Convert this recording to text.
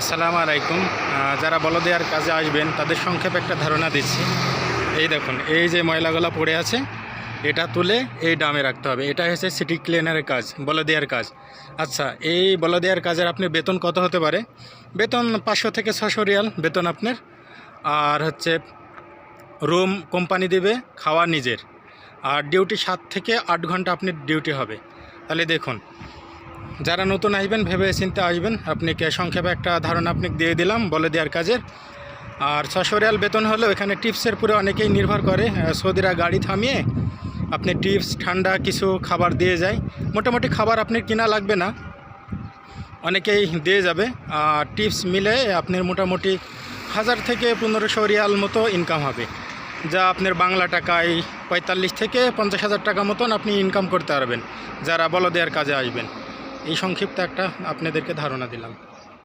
আসসালামু আলাইকুম। যারা বলদেয়ার কাজে আসবেন, তাদের সংক্ষেপে একটা ধারণা দিচ্ছি। এই দেখুন, এই যে ময়লাগুলো পড়ে আছে, এটা তুলে এই ডামে রাখতে হবে। এটা হচ্ছে সিটি ক্লিনারের কাজ বলদেয়ার কাজ। আচ্ছা এই বলদেয়ার কাজের আপনি বেতন কত হতে পারে? বেতন পাঁচশো থেকে ছশো রিয়াল বেতন আপনার। আর হচ্ছে রুম কোম্পানি দেবে খাওয়া নিজের। আর ডিউটি সাত থেকে আট ঘণ্টা আপনি ডিউটি হবে। তাহলে দেখুন যারা নতুন আসবেন, ভেবে চিন্তে আসবেন, আপনাকে সংক্ষেপে একটা ধারণা আপনি দিয়ে দিলাম, বলে দেওয়ার কাজের আর ছশো রিয়াল বেতন হলেও এখানে টিপসের পুরো অনেকেই নির্ভর করে সৌদিরা গাড়ি থামিয়ে আপনি টিপস, ঠান্ডা কিছু খাবার দিয়ে যায়। মোটামুটি খাবার আপনি কিনা লাগবে না, অনেকেই দিয়ে যাবে। আর টিপস মিলে আপনার মোটামুটি হাজার থেকে পনেরোশো রিয়াল মতো ইনকাম হবে, যা আপনার বাংলা টাকায় পঁয়তাল্লিশ থেকে পঞ্চাশ হাজার টাকা মতন আপনি ইনকাম করতে পারবেন, যারা বলদেয়ার কাজে আসবেন। এই সংক্ষিপ্ত একটা আপনাদেরকে ধারণা দিলাম।